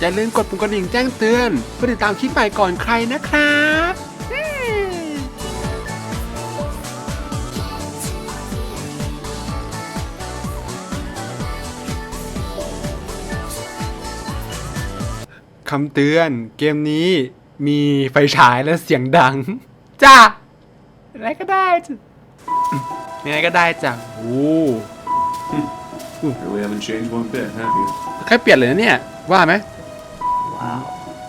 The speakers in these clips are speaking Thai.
อย่าลืมกดปุ่มกระดิ่งแจ้งเตือนเพื่อติดตามคลิปใหม่ก่อนใครนะครับอืมคำเตือนเกมนี้มีไฟฉายและเสียงดัง จ้าอะไรก็ได้จ้ะยังไงก็ได้จ้ะโอ้ Really haven't changed one bit, have you? แค่เปลี่ยนเลยนะเนี่ย ว่าไหม ว้าว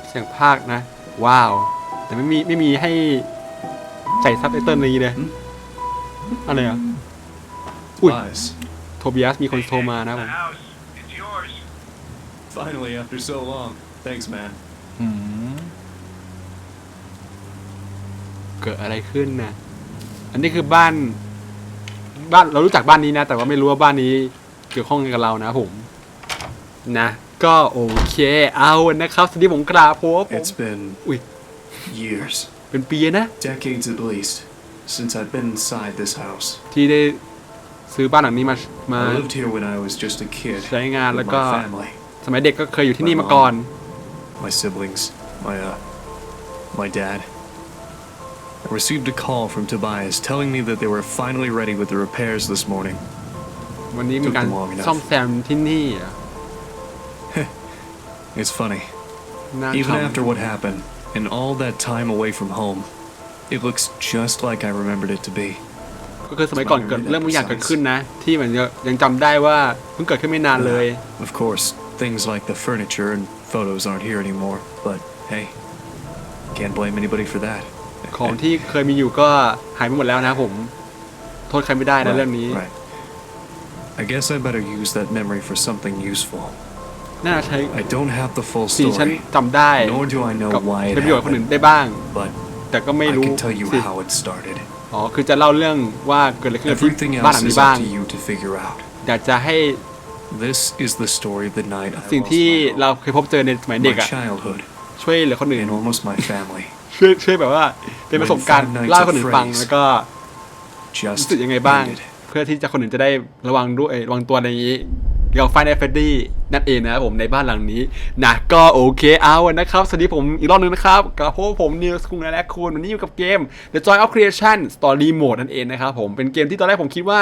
เสียงภาคนะ ว้าว แต่ไม่มีไม่มีให้ใส่ซับไตเติลนี้เลยอะไรอะ Ui. Lies. โทบิอัสมีคนโทรมานะผม house. It's yours. Finally, after so long. Thanks, man. อืมเกิดอะไรขึ้นนะอันนี้คือบ้าน บ้านเรารู้จักบ้านนี้นะ แต่ว่าไม่รู้ว่าบ้านนี้เกี่ยวข้องกับเรานะผม นะ ก็โอเคเอานะครับสวัสดีผมกราบผมผม It's been Ui. years, เป็นปีนะ decades at least, since I've been inside this house. ที่ได้ซื้อบ้านหลังนี้มามา I lived here when I was just a kid ใช้งาน with แล้วก็ my family, สมัยเด็กก็เคยอยู่ที่นี่มาก่อน my siblings, my uh, my dad. I received a call from Tobias telling me that they were finally ready with the repairs this morning. วันนี้มีการ Took them long enough. ซ่อมแซมที่นี่เหรอ It's funny. น่า Even ขำ after what happened, and all that time away from home, it looks just like I remembered it to be. ก็คือสมัยก่อนเกิดเรื่องบางอย่างเกิดขึ้นนะ ที่มันยังจำได้ว่าเพิ่งเกิดขึ้นไม่นานเลย Of course, things like the furniture and photos aren't here anymore, but hey, can't blame anybody for that. ของที่เคยมีอยู่ก็หายไปหมดแล้วนะผม โทษใครไม่ได้นะ Right, เรื่องนี้ Right. I guess I better use that memory for something useful. น่าจะใช้ I don't have the full สิ่งฉัน story, จำได้ nor do I know กับ why ใช้ it ประโยชน์กับคนอื่น happened, ได้บ้าง but แต่ก็ไม่ I รู้ can tell you สิ how it started. อ๋อคือจะเล่าเรื่องว่าเกิดอะไรขึ้นกับที่ Everything บ้านห else ลัง is นี้บ้าง up to you to figure out. อยากจะให้ This is the story of the night I สิ่ง lost ที่ my เรา home, เคยพบเจอในสมัยเด็ก my อะ childhood, ช่วยเหลือคนอื่น and almost my family. ช่วยช่วยแบบว่าเป็นประสบการณ์เล่าให้คนอื่นฟังแล้วก็ Just รู้สึกยังไงบ้าง ended. เพื่อที่จะคนอื่นจะได้ระวังด้วยระวังตัวในนี้ เกี่ยวกับไฟในเฟดดี้นั่นเองนะครับผมในบ้านหลังนี้นะก็โอเคเอานะครับ สวัสดีผมอีกรอบหนึงนะครับ กับพวกผมนิวส์คุงและคุณวันนี้อยู่กับเกม The Joy of Creation Story Mode นั่นเองนะครับผมเป็นเกมที่ตอนแรกผมคิดว่า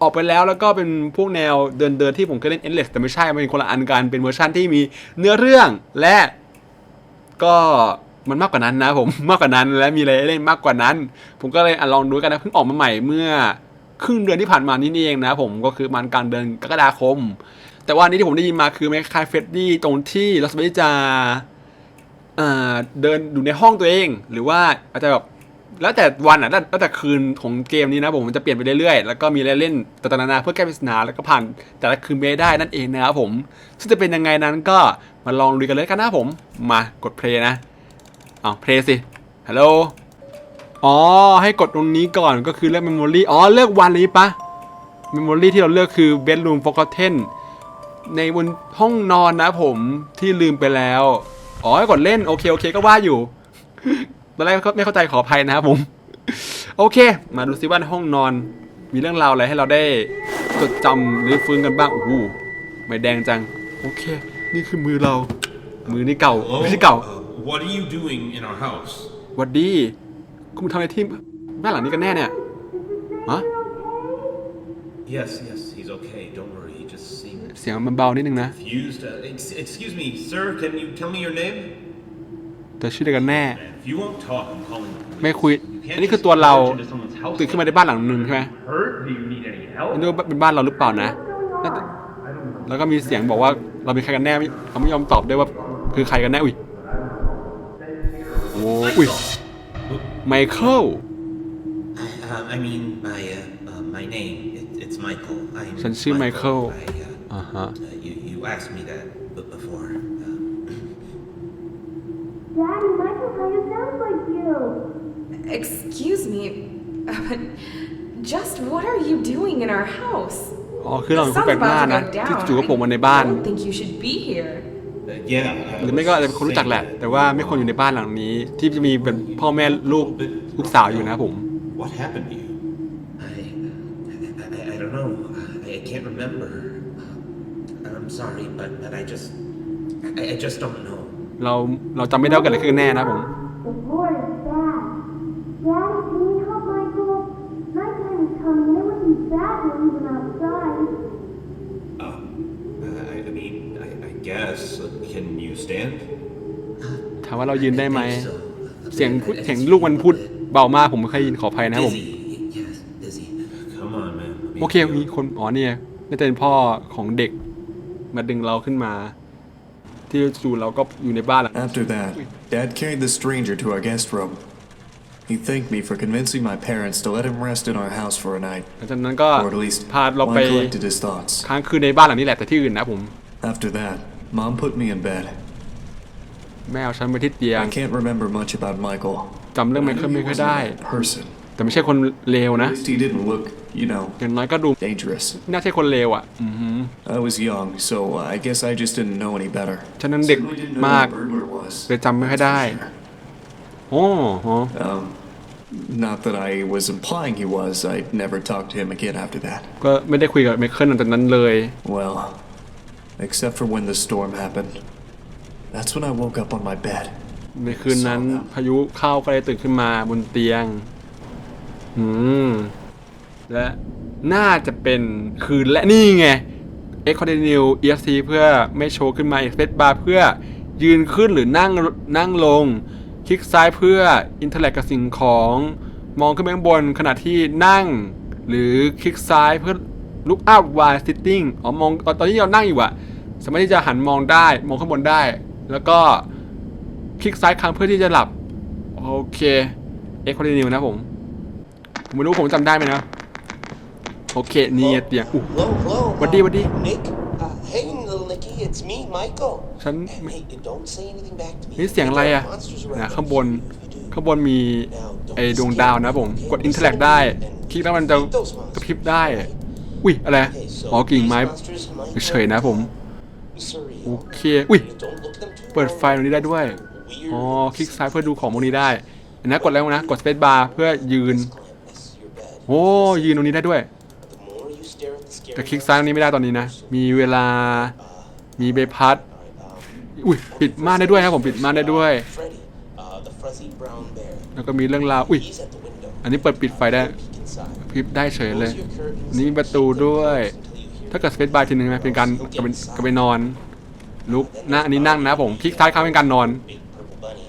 ออกไปแล้วแล้วก็เป็นพวกแนวเดินเดินๆที่ผมเคยเล่น Endless แต่ไม่ใช่มันเป็นคนละอันกันเป็นเวอร์ชันที่มีเนื้อเรื่องและก็มันมากกว่านั้นนะผมมากกว่านั้นและมีอะไรเล่นมากกว่านั้น ผมก็เลยอลองดูกันนะเพิ่งออกมาใหม่เมื่อ ครึ่งเดือนที่ผ่านมานี่เองนะผมก็คือมันกลางเดือนกรกฎาคม แต่ว่าอันนี้ที่ผมได้ยินมาคือแมคคายเฟดดี้ตรงที่เราสามารจะอ่าเดินอยู่ในห้องตัวเอง หรือว่าอาจจะแบบแล้วแต่วันอะแล้วแต่คืนของเกมนี้นะผมมันจะเปลี่ยนไปเรื่อยๆ แล้วก็มีเล่นต่างๆนานาเพื่อแก้ปริศนาแล้วก็ผ่านแต่ละคืนไปได้นั่นเองนะครับผม ซึ่งจะเป็นยังไงนั้นก็มาลองดูกันเลยกันนะผม มากดเพลย์นะ เอาเพลย์สิฮัลโหล อ๋อ ให้กดตรงนี้ก่อนก็คือเลือก Memory อ๋อ เลือกวันนี้ปะ Memory ที่เราเลือกคือ Bedroom Forgotten ในบนห้องนอนนะผมที่ลืมไปแล้ว อ๋อ ให้กดเล่น โอเค โอเค ก็ว่าอยู่ ตอนแรกก็ไม่เข้าใจขออภัยนะครับผม โอเค มาดูซิว่าในห้องนอน มีเรื่องราวอะไรให้เราได้จดจำหรือฟื้นกันบ้างโอ้โหไม่แดงจัง โอเค นี่คือมือเรา มือนี่เก่า ไม่ใช่เก่า Uh, what are you doing in our house? หวัดดี คุณมาทำอะไรที่บ้านหลังนี้กันแน่เนี่ยฮะ Yes, yes, he's okay. Don't worry. He just seemed เสียงมันเบานิดนึงนะ confused. Uh, ex- excuse me, sir. Can you tell me your name? แต่ชื่อเดียวกันแน่ If you won't talk, I'm calling the police. ไม่คุย You can't อันนี้คือ just ตัวเรา barge into someone's house ตื่นขึ้นมาในบ้านหลังหนึ่งใช่ไหม Hurt? Do you need any ไม่ help? รู้ว่าเป็นบ้านเราหรือเปล่านะน่าจะแล้วก็มีเสียงบอกว่าเราเป็นใครกันแน่ไม่เขาไม่ยอมตอบได้วยว่าคือใครกันแน่ อุ้ย โอ้อุ้ย ไมเคิล I, uh, I mean, my uh, uh, my name. It, it's Michael. I'm ฉันชื่อไมเคิล I, uh, อ่าฮะ uh, you you asked me that b- before. Um, Daddy, Michael kind of sounds like you. Excuse me, but just what are you doing in our house? อ๋อ คือเรา The เป็นผู้ sun's แปลกหน้า about to นะ go ที่ down. จู่ก็โผล่มาในบ้าน I don't think you should be here. Uh, yeah. I หรือไม่ก็อาจจะเป็นคนรู้จักแหละ แต่ว่าไม่ควรอยู่ในบ้านหลังนี้ ที่จะมีเป็นพ่อแม่ลูกลูกสาวอยู่นะผม What happened to you? I, I I don't know. I, I can't remember. I'm sorry, but but I just I, I just don't know. เราเราจำไม่ได้ว่าเกิดอะไรขึ้นแน่นะผม The floor is bad. Daddy, can you help Michael? Nighttime is coming. It would be bad to leave him outside. I guess. Uh, Can you stand? ถามว่าเรายืนได้ไหม I think so. เสียงพูดเสียงลูกมันพูดเบามากผมไม่เคยยินขออภัยนะครับผม Dizzy. Yes, dizzy. Come on, man. I mean, โอเคมีคนอ๋อเนี่ยน่าจะเป็นพ่อของเด็ก มาดึงเราขึ้นมา ที่จู่เราก็อยู่ในบ้านหลัง After that, Dad carried the stranger to our guest room. He thanked me for convincing my parents to let him rest in our house for a night, หลังจากนั้นก็ or at least พาเรา while ไป I collected his thoughts. ค้างคืนในบ้านหลังนี้แหละแต่ที่อื่นนะผม After that, Mom put me in bed. แม่เอาฉันไปที่เตียง I can't remember much about Michael. จำเรื่อง I ไม่ knew ค่อย he ไม่ค่อย wasn't ได้ a bad person. แต่ไม่ใช่คนเลว At นะ least he didn't look, you know, อย่างน้อยก็ดู dangerous. น่าใช่คนเลวอ่ะ อือหือ I was young, so I guess I just didn't know any better. ฉะนั้นเด็ก Certainly didn't know มาก what a burglar was. เลยจำไม่ค่อยได้ That's for โอ้โห sure. Um, not that I was implying he was. I never talked to him again after that. ก็ไม่ได้คุยกับไมเคิลหลังจากนั้นเลย Well, except for when the storm happened. That's when I woke up on my bed. ในคืนนั้นพายุเข้าก็เลยตื่นขึ้นมาบนเตียง อืม และน่าจะเป็นคืนและนี่ไง e x c o n t i n u e ESC เพื่อไม่โชว์ขึ้นมา Space Bar เพื่อยืนขึ้นหรือนั่งนั่งลง คลิกซ้ายเพื่ออินเทอร์แลกกับสิ่งของ มองขึ้นไปข้างบนขณะที่นั่ง หรือคลิกซ้ายเพื่อ look up while sitting อ๋อมองตอนตอนที่เรานั่งอยู่อะสามารถที่จะหันมองได้ มองข้างบนได้ แล้วก็คลิกซ้ายค้างเพื่อที่จะหลับ โอเค เอ็กซ์คอนติเนียนะผม ผมไม่รู้ผมจำได้ไหมนะ โอเค นี่เตียงอู้ Hello, hello. Waddy, uh, waddy. Nick. Uh, hey, little Nicky, it's me, Michael. ฉัน And hey, don't say anything back to me. นี่เสียงอะไรอะ There monsters around นะ us ข้างบน if you do. ข้างบนมี Now, don't ไอ้ be ดวง scared, ดาวนะผม okay? กดอินเทอร์แลกได้ คลิกแล้วมันจะ Defeat those กระพ monsters, ริบได้ okay? อุ้ยอะไร Okay, so อ๋อกิ่งไม้ these monsters might เฉยๆนะผม be surreal. โอเค อุ้ย Don't look them too เปิดไฟตรงนี้ได้ด้วย Weird อ๋อ คลิกซ้ายเพื่อดูของพวกนี้ได้เห็นนะกดแล้วนะ กดสเปซบาร์เพื่อยืน This is your bed. โอ้ยืนตรงนี้ได้ด้วย The more you stare at the scary แต่คลิกซ้ายตรงนี้ไม่ได้ตอนนี้นะ มีเวลา มีใบพัดอุ้ย ปิดม่านได้ด้วยครับผม ปิดม่านได้ด้วย Freddy, uh, the fuzzy brown bear. แล้วก็มีเรื่องราว อุ้ย He's at the window. อันนี้เปิดปิดไฟได้ Peek inside. พริบได้เฉยเลย Close your curtains นี่มีประตูด้วย until you hear ถ้าเกิดสเปซบาร์ทีนึงนะเป็นการกลับไปกลับไปนอน ลุกหน้าอันนี้นั่งนะผมคลิกซ้ายค้างเป็นการนอน big purple bunny.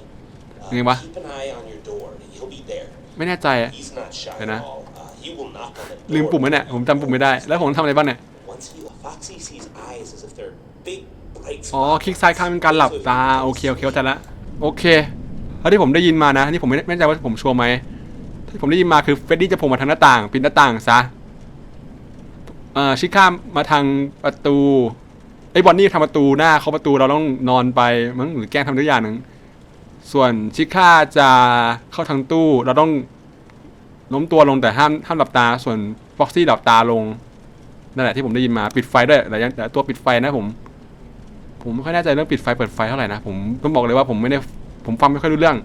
Uh, ยังไงวะ keep an eye on your door. He'll be there. ไม่แน่ใจอะ He's not shy Vậy at nè. all. Uh, he will knock on the ลืม door. ปุ่มไว้เนี่ยผมจำปุ่มไม่ได้ แล้วผมทำอะไรบ้างเนี่ย Once he, Foxy sees eyes as if they're big, bright อ๋อ spots. คลิกซ้ายค้างเป็นการหลับตาโอเคโอเคเข้าใจละโอเคเท่าที่ผมได้ยินมานะนี่ผมไม่ไม่แน่ใจว่าผมชัวร์ไหม ที่ผมได้ยินมาคือเฟรดดี้จะโผล่มาทางหน้าต่าง ปิดหน้าต่างซะเอ่อชิค่ามาทางประตูไอ้บอนนี่ทำประตูหน้าเขาประตูเราต้องนอนไปมั้งหรือแกล้งทำทุกอย่างหนึ่งส่วนชิค่าจะเข้าทางตู้เราต้องล้มตัวลงแต่ห้ามห้ามหลับตา ส่วนฟ็อกซี่หลับตาลงนั่นแหละที่ผมได้ยินมาปิดไฟด้วยแต่ยังแต่ตัวปิดไฟนะผม ผมไม่ค่อยแน่ใจเรื่องปิดไฟเปิดไฟเท่าไหร่นะผมต้องบอกเลยว่าผมไม่ได้ผมฟังไม่ค่อยรู้เรื่อง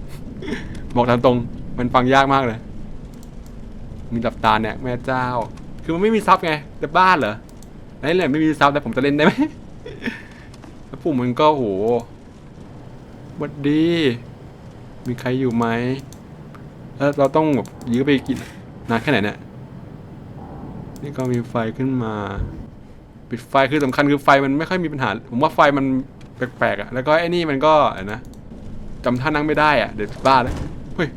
บอกตามตรงมันฟังยากมากเลย มีหลับตาเนี่ยแม่เจ้า คือมันไม่มีซับไงแต่บ้านเหรอไอ้เนี่ยไม่มีซับแต่ผมจะเล่นได้ไหมแล้วปุ่มมันก็โหหวัดดี มีใครอยู่ไหมแล้วเราต้องแบบยื้อไปกี่นานแค่ไหนเนี่ยนี่ก็มีไฟขึ้นมา ปิดไฟคือสำคัญคือไฟมันไม่ค่อยมีปัญหา ผมว่าไฟมันแปลกๆอะแล้วก็ไอ้นี่มันก็อะนะจำท่านั่งไม่ได้อะเดี๋ยวบ้าเลยเฮ้ย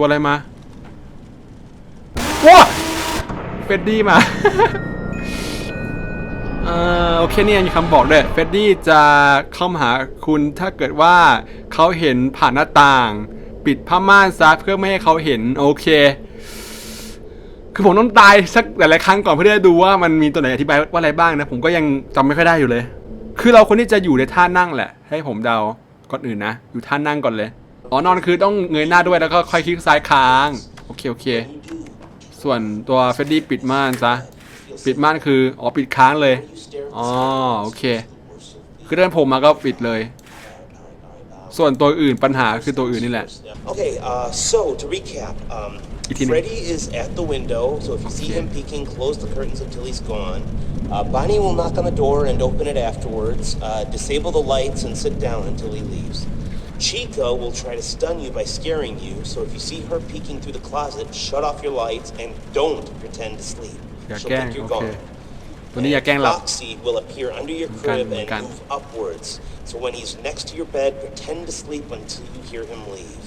ตัวอะไรมาว้าเฟดดี้มา เอ่อโอเคเนี่ยมีคำบอกด้วยเฟดดี้จะเข้ามาหาคุณถ้าเกิดว่าเขาเห็นผ่านหน้าต่าง ปิดผ้าม่านซะเพื่อไม่ให้เขาเห็นโอเค คือผมต้องตายสักหลายๆครั้งก่อนเพื่อที่จะดูว่ามันมีตัวไหนอธิบายว่าอะไรบ้างนะ ผมก็ยังจำไม่ค่อยได้อยู่เลย คือเราคนที่จะอยู่ในท่านั่งแหละ ให้ผมเดาก่อนอื่นนะ อยู่ท่านั่งก่อนเลย อ๋อนอนคือต้องเงยหน้าด้วยแล้วก็ค่อยคลิกซ้ายค้าง โอเคโอเค You do. ส่วนตัวเฟดดี้ปิดม่านซะ ปิดม่านคือ อ๋อปิดค้างเลย You stare at the อ๋อ stars. โอเค The worst of คือเดินผมมาก็ปิดเลย ส่วนตัวอื่นปัญหาคือตัวอื่นนี่แหละ Okay, uh, so to recap, um, Itini. Freddy is at the window, so if you see him peeking, close the curtains until he's gone. Uh, Bonnie will knock on the door and open it afterwards. Uh, disable the lights and sit down until he leaves. Chico will try to stun you by scaring you, so if you see her peeking through the closet, shut off your lights and don't pretend to sleep. อย่า She'll แกล้ง think โอ you're เค gone. ตัวนี้อย่าแกล้งหลับ Foxy will appear under your Gun, crib and gun. move upwards. So when he's next to your bed, pretend to sleep until you hear him leave.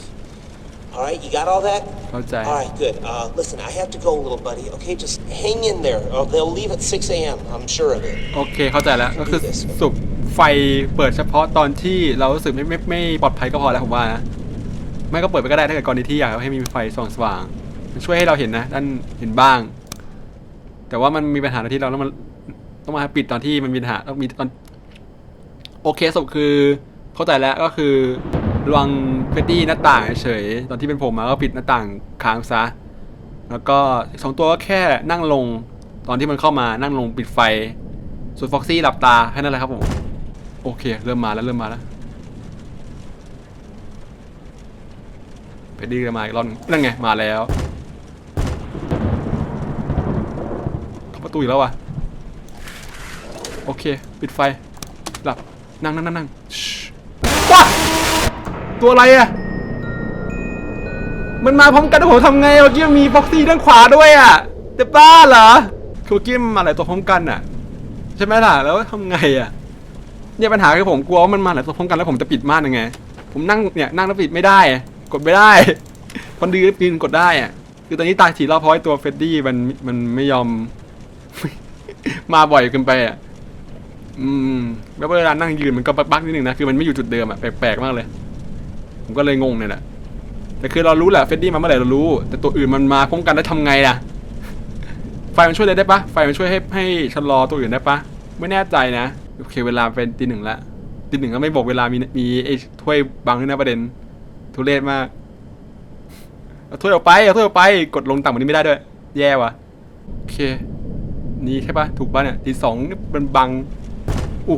All right, you got all that? เข้าใจ All right, good. Uh, listen, I have to go, little buddy. Okay, just hang in there. Uh, they'll leave at 6 a.m. I'm sure of it. โอเคเข้าใจแล้วก็คือสุบ ไฟเปิดเฉพาะตอนที่เรารู้สึกไม่ไม่ไม่ปลอดภัยก็พอแล้วผมว่านะไม่ก็เปิดไปก็ได้ถ้าเกิดกรณีที่อยากให้มีไฟส่องสว่างมันช่วยให้เราเห็นนะด้านเห็นบ้าง แต่ว่ามันมีปัญหาตอนที่เราต้องมาต้องมาปิดตอนที่มันมีปัญหาต้องมีตอนโอเคสรุปคือเข้าใจแล้วก็คือระวังเฟดดี้หน้าต่างเฉยตอนที่เป็นผมมาก็ปิดหน้าต่างค้างซะแล้วก็สองตัวก็แค่นั่งลงตอนที่มันเข้ามานั่งลงปิดไฟส่วนฟ็อกซี่หลับตาแค่นั้นแหละครับผม โอเค เริ่มมาแล้วเริ่มมาแล้วไปดีกันมาอีกรอบหนึ่งนั่นไง มาแล้วเข้าประตูอีกแล้ววะโอเค ปิดไฟ หลับ นั่งนั่งนั่งนั่งว้าตัวอะไรอะมันมาพร้อมกันแล้วผมทำไงเมื่อกี้มีฟ็อกซี่ด้านขวาด้วยอะจะบ้าเหรอคือเมื่อกี้มันมาหลายตัวพร้อมกันอะใช่ไหมล่ะ แล้วทำไงอะ เนี่ยปัญหาคือผมกลัวว่ามันมาหลายตัวพร้อมกันแล้วผมจะปิดม่านยังไง ผมนั่งเนี่ยนั่งแล้วปิดไม่ได้ กดไม่ได้ คนดื้อปีนกดได้อะคือตอนนี้ตายฉีรอบเพราะไอ้ตัวเฟดดี้มันมันไม่ยอม มาบ่อยเกินไปอะอืมแล้วเวลานั่งยืนมันก็บักๆนิดนึงนะคือมันไม่อยู่จุดเดิมอะแปลกๆมากเลย ผมก็เลยงงเนี่ยแหละแต่คือเรารู้แหละเฟดดี้มาเมื่อไหร่เรารู้ แต่ตัวอื่นมันมาพร้อมกันแล้วทำไงล่ะไฟมันช่วยอะไรได้ปะไฟมันช่วยให้ให้ชะลอตัวอื่นได้ปะไม่แน่ใจนะ โอเคเวลาเป็นตีหนึ่งละตีหนึ่งก็ไม่บอกเวลามีมีไอ้ถ้วยบังด้วยนะประเด็น ทุเรศมากเอาถ้วยออกไปเอาถ้วยออกไปกดลงต่ำกว่านี้ไม่ได้ด้วย แย่ว่ะโอเค นี่ใช่ปะถูกปะเนี่ยตีสองนี่มันบังอู้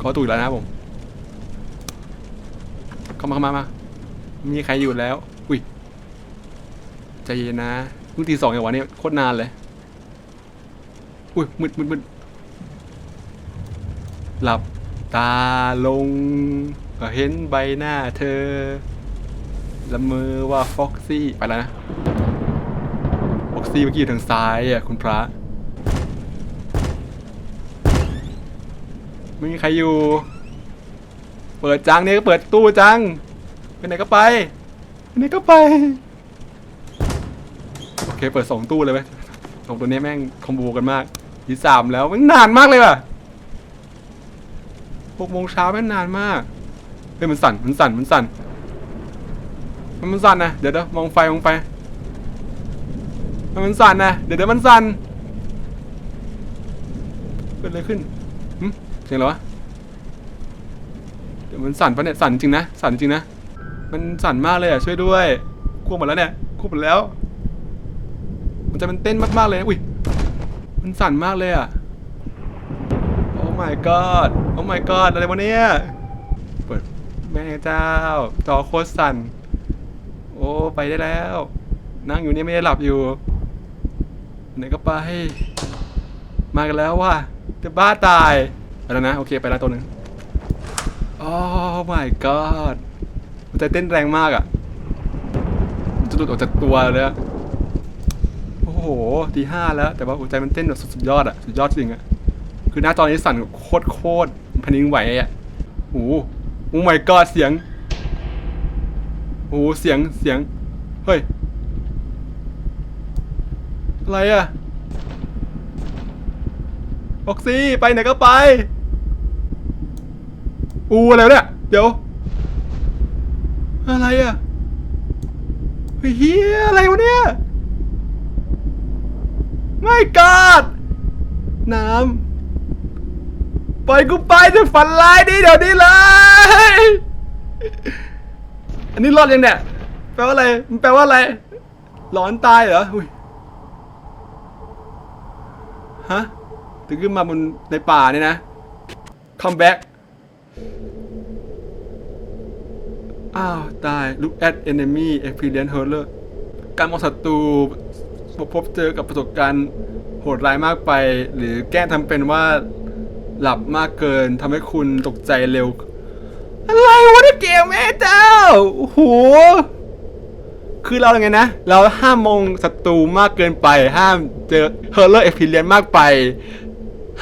ขอถูกแล้วนะผมเข้ามาเข้ามามามีใครอยู่แล้ว อุ้ยใจเย็นนะเพิ่งตีสองอย่างวะเนี่ยโคตรนานเลยอุ้ยมืดมืดมืด หลับตาลง ก็เห็นใบหน้าเธอ ละเมอว่าฟ็อกซี่ ไปแล้วนะ ฟ็อกซี่เมื่อกี้อยู่ทางซ้ายอะ คุณพระ ไม่มีใครอยู่ เปิดจังเนี่ยก็เปิดตู้จัง ไปไหนก็ไป ไปไหนก็ไป โอเค เปิดสองตู้เลยไหมสองตัวนี้แม่งคอมโบกันมากทีสามแล้วมันนานมากเลยว่ะ หกโมงเช้าแม่นานมากเฮ้ยมันสั่นมันสั่นมันสั่นมันมันสั่นนะเดี๋ยวเดี๋ยวมองไฟมองไฟมันมันสั่นนะเดี๋ยวเดี๋ยวมันสั่นเกิดอะไรขึ้นหึเสียงอะไรวะเดี๋ยวมันสั่นปะเนี่ยสั่นจริงนะสั่นจริงนะมันสั่นมากเลยอะช่วยด้วยควบหมดแล้วเนี่ยควบหมดแล้ว มันจะเป็นเต้นมากๆเลยอุ้ยมันสั่นมากเลยอะ my god โอ้ my god อะไรวะเนี่ย เปิดแม่เจ้า จอโคตรสั่น โอ้ ไปได้แล้ว นั่งอยู่นี่ไม่ได้หลับอยู่ไหนก็ไป มากันแล้วว่ะจะบ้าตายไปแล้วนะ โอเคไปแล้วตัวหนึ่งโอ้ my god มันใจเต้นแรงมากอะจะหลุดออกจากตัวเลยอะโอ้โหตีห้าแล้ว แต่ว่าหัวใจมันเต้นแบบสุดยอดอะสุดยอดจริงอะ คือหน้าตอนนี้สั่นโคตรโคตรพันิงไหวอะโอ้โหโอ้ my god เสียงโอ้โหเสียงเสียง เฮ้ย อะไรอะออกซี่ไปไหนก็ไป อูอะไรเนี่ย เดี๋ยว อะไรอะเฮียอะไรวะเนี่ย ไม่กอดน้ำ ปล่อยกูไปจะฝันร้ายดีเดี๋ยวนี้เลย อันนี้รอดยังเนี่ย แปลว่าอะไร มันแปลว่าอะไร หลอนตายเหรอ อุ้ย ฮะ ถึงขึ้นมาบนในป่าเนี่ยนะ come back อ้าว ตาย look at enemy experience horror การมองศัตรูพบเจอกับประสบการณ์โหดร้ายมากไป หรือแก้ทำเป็นว่า หลับมากเกินทำให้คุณตกใจเร็ว อะไรวะเนี่ยเกมแม่เจ้าโอ้โหคือเราไงนะ เราห้ามมองศัตรูมากเกินไป ห้ามเจอเฮอร์เลอร์เอพิเลียนมากไป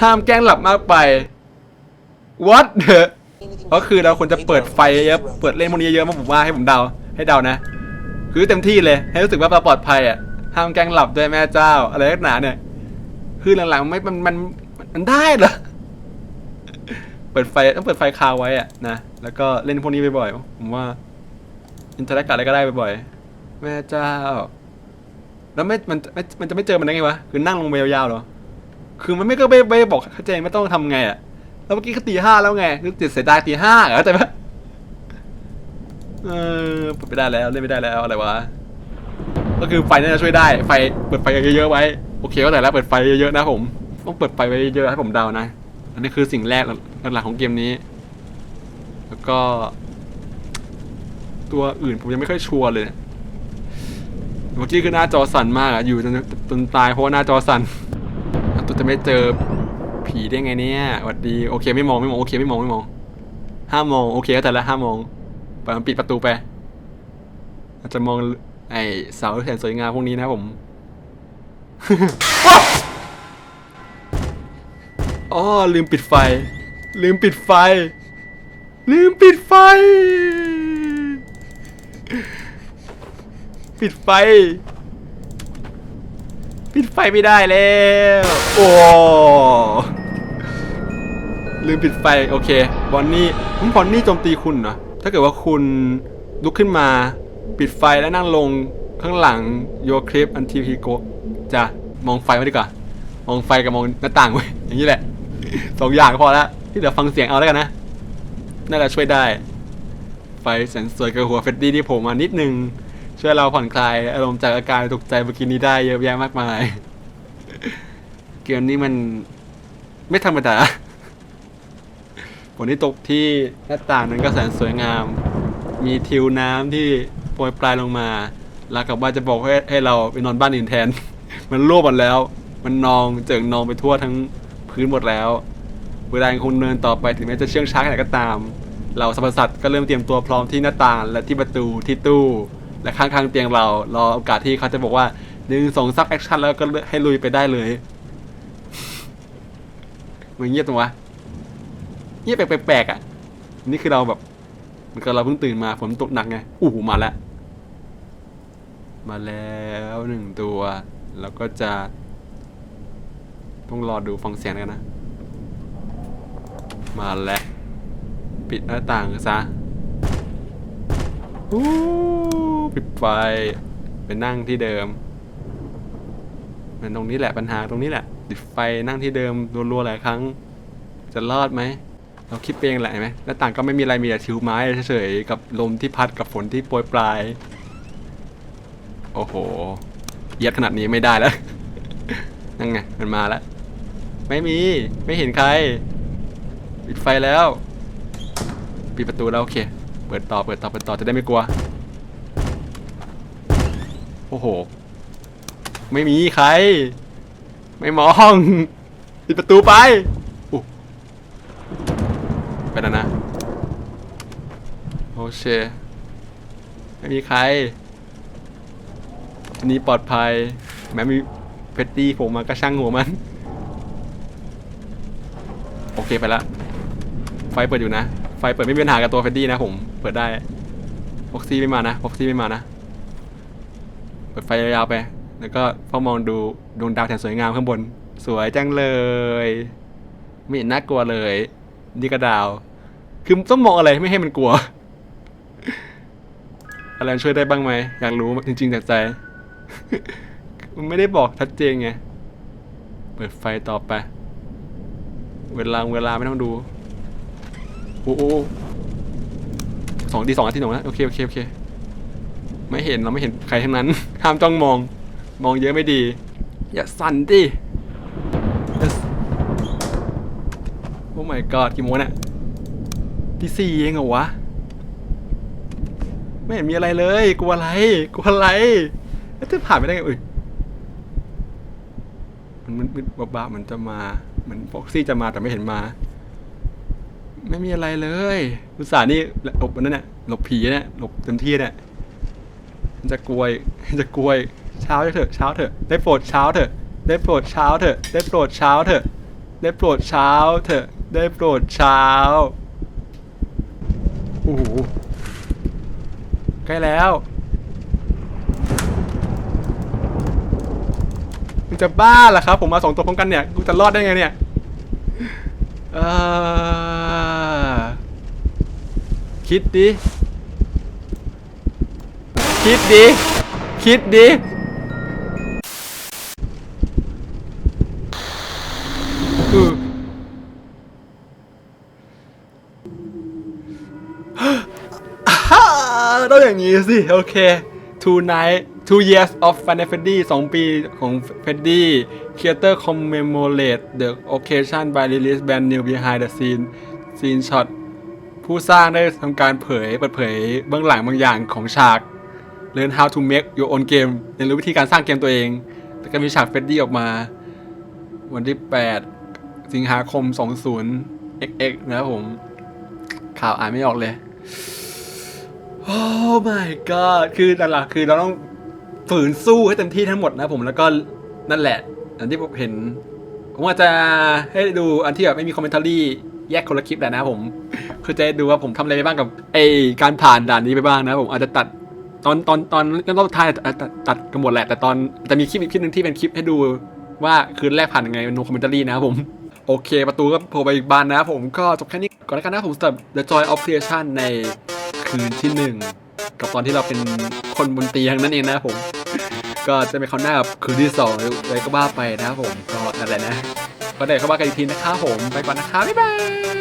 ห้ามแกล้งหลับมากไป what the ก็คือเราควรจะเปิดไฟเยอะเปิดเล่นพวกนี้เยอะมาผมว่าให้ผมเดา ให้เดานะ คือเต็มที่เลย ให้รู้สึกว่าเราปลอดภัยอะ ห้ามแกล้งหลับด้วยแม่เจ้า อะไรนักหนาเนี่ย คือหลังๆไม่ มัน มัน มันได้เหรอ เปิดไฟต้องเปิดไฟคาไว้อะนะ แล้วก็เล่นพวกนี้บ่อยๆ ผมว่าอินเทอร์แอคกับอะไรก็ได้บ่อยๆ แม่เจ้า แล้วไม่ มันไม่มันจะไม่เจอมันได้ไงวะ คือนั่งลงไปยาวๆหรอ คือมันไม่ก็ไม่ไม่บอกชัดเจนไม่ต้องทำไงอะแล้วเมื่อกี้ก็ตีห้าแล้วไงคือติดเสียดายตีห้าเหรอแต่ว่าเออเปิดไม่ได้แล้วเล่นไม่ได้แล้วอะไรวะ ก็คือไฟน่าจะช่วยได้ ไฟเปิดไฟเยอะๆไว้ โอเคก็แต่แล้วเปิดไฟเยอะๆนะผม ต้องเปิดไฟไว้เยอะให้ผมเดานะ อันนี้คือสิ่งแรกหลักๆของเกมนี้ แล้วก็ ตัวอื่นผมยังไม่ค่อยชัวร์เลยเนี่ยเมื่อกี้คือหน้าจอสั่นมากอะอยู่จนจนตายเพราะว่าหน้าจอสั่นตัวจะไม่เจอผีได้ไงเนี่ยหวัดดีโอเคไม่มองไม่มองโอเคไม่มองไม่มองห้ามองโอเคก็แต่ละห้ามองปล่อยมันปิดประตูไปอาจจะมองไอเสาแสนสวยงามพวกนี้นะผม อ๋อลืมปิดไฟ ลืมปิดไฟ ลืมปิดไฟ ปิดไฟ ปิดไฟไม่ได้แล้ว โอ้ลืมปิดไฟ โอเคบอนนี่อืมบอนนี่โจมตีคุณเหรอถ้าเกิดว่าคุณลุกขึ้นมา ปิดไฟแล้วนั่งลงข้างหลังโยคลิปอันทีพีโกจะมองไฟไว้ดีกว่า มองไฟกับมองหน้าต่างไว้อย่างนี้แหละ สองอย่างก็พอแล้วที่เดี๋ยวฟังเสียงเอาแล้วกันนะ น่าจะช่วยได้ ไฟแสนสวยกับหัวเฟดดี้ที่ผล่มานิดนึง ช่วยเราผ่อนคลายอารมณ์จากอาการตกใจเมื่อกี้นี้ได้เยอะแยะมากมาย เกมนี้มันไม่ธรรมดาฝนที่ตกที่หน้าต่างนั้นก็แสนสวยงาม มีทิวน้ำที่โปรยปลายลงมา แล้วกับว่าจะบอกให้ให้เราไปนอนบ้านอื่นแทน มันรั่วหมดแล้ว มันนองเจิ่งนองไปทั่วทั้ง พื้นหมดแล้ว เวลายังคงเดินต่อไปถึงแม้จะเชื่องช้าแค่ไหนก็ตาม เราสรรพสัตว์ก็เริ่มเตรียมตัวพร้อมที่หน้าต่างและที่ประตูที่ตู้ และข้างๆเตียงเรา รอโอกาสที่เขาจะบอกว่าหนึ่งสองซักแอคชั่นแล้วก็ให้ลุยไปได้เลยมันเงียบตรงวะเงียบแปลกๆอะ นี่คือเราแบบเหมือนกับเราเพิ่งตื่นมาฝนตกหนักไงอู้หูมาแล้ว มาแล้วหนึ่งตัว แล้วก็จะ ต้องรอดูฟังเสียงกันนะ มาแล้ว ปิดหน้าต่างซะอู้ปิดไฟไปนั่งที่เดิม มันตรงนี้แหละปัญหาตรงนี้แหละปิดไฟนั่งที่เดิมรัวๆหลายครั้ง จะรอดไหมเราคิดเองแหละไหมหน้าต่างก็ไม่มีอะไรมีแต่ทิวไม้เฉยๆกับลมที่พัดกับฝนที่โปรยปลาย โอ้โหเยียดขนาดนี้ไม่ได้แล้ว นั่นไงมันมาแล้ว ไม่มี ไม่เห็นใคร ปิดไฟแล้ว ปิดประตูแล้วโอเค เปิดต่อ เปิดต่อ เปิดต่อ จะได้ไม่กลัว โอ้โห ไม่มีใคร ไม่มอง ปิดประตูไปไปแล้วนะ โอเค ไม่มีใคร อันนี้ปลอดภัย แม้มีเพตตี้ผมมาก็ช่างหัวมัน เคไปละไฟเปิดอยู่นะ ไฟเปิดไม่มีปัญหากับตัวเฟดดี้นะผมเปิดได้ฟ็อกซี่ไม่มานะฟ็อกซี่ไม่มานะเปิดไฟยาวๆไป แล้วก็เฝ้ามองดูดวงดาวแสนสวยงามข้างบน สวยจังเลย ไม่เห็นน่ากลัวเลย นี่ก็ดาว คือต้องมองอะไรไม่ให้มันกลัว อะไรช่วยได้บ้างไหม อยากรู้จริงๆจากใจ มันไม่ได้บอกชัดเจนไง เปิดไฟต่อไป เวลาเวลาไม่ต้องดูโอ้โหสองทีสองนาทีสองนะโอเคโอเคโอเคไม่เห็นเราไม่เห็นใครทั้งนั้น ห้ามจ้องมอง มองเยอะไม่ดี อย่าสั่นดิโอ้ my god กี่โมงเนี่ยที่สี่เองเหรอวะ ไม่เห็นมีอะไรเลยกลัวอะไรกลัวอะไรแล้วจะผ่านไปได้ไงอุ้ยมันมืดๆบ้าๆเหมือนจะมา มือนฟ็อกซี่จะมาแต่ไม่เห็นมา ไม่มีอะไรเลยอุตส่าห์นี่หลบมันนั่นน่ะหลบผีเนี่ยหลบเต็มที่เนี่ยมันจะกลวยมันจะกลวยเช้าเถอะเช้าเถอะได้โปรดเช้าเถอะได้โปรดเช้าเถอะได้โปรดเช้าเถอะได้โปรดเช้าเถอะได้โปรดเช้าโอ้โหใกล้แล้วมันจะบ้าเหรอครับ ผมมาสองตัวพร้อมกันเนี่ยกูจะรอดได้ไงเนี่ย เออคิดดิ คิดดิ คิดดิอือฮ่าต้องอย่างนี้สิ โอเค two night two years of Final Fantasy สองปีของ Freddy Creator commemorate the occasion by release brand new behind the scene scene shot ผู้สร้างได้ทำการเผยเปิดเผยเบื้องหลังบางอย่างของฉาก Learn how to make your own game เรียนรู้วิธีการสร้างเกมตัวเองแล้วก็มีฉากเฟดดี้ออกมา วันที่ 8 สิงหาคม 20 XX นะครับผม ข่าวอ่านไม่ออกเลย โอ้ my god คือหลักๆคือเราต้อง ฝืนสู้ให้เต็มที่ทั้งหมดนะผมแล้วก็นั่นแหละ อันที่ผมเห็น ผมอาจจะให้ดูอันที่แบบไม่มีคอมเมนต์รี่แยกคนละคลิปแหละนะผมคือจะดูว่าผมทำอะไรไปบ้างกับไอการผ่านด่านนี้ไปบ้างนะผมอาจจะตัดตอนตอนตอนตอนท้ายอาจจะตัดตัดกันหมดแหละ แต่ตอนจะมีคลิปอีกคลิปหนึ่งที่เป็นคลิปให้ดูว่าคืนแรกผ่านยังไงเป็นโนคอมเมนต์รี่นะครับผมโอเค ประตูก็โผล่ไปอีกบานนะผมก็จบแค่นี้ก่อนแล้วกันนะผมสำหรับ The Joy of Creation ในคืนที่หนึ่งกับตอนที่เราเป็นคนบนเตียงนั่นเองนะผม ก็จะไปคราวหน้ากับคืนที่สองหรือะไรก็บ้าไปนะครับผมก็นั่นแหละนะก็เดี๋ยวเข้ามากันอีกทีนะครับผมไปก่อนนะครับบ๊ายบาย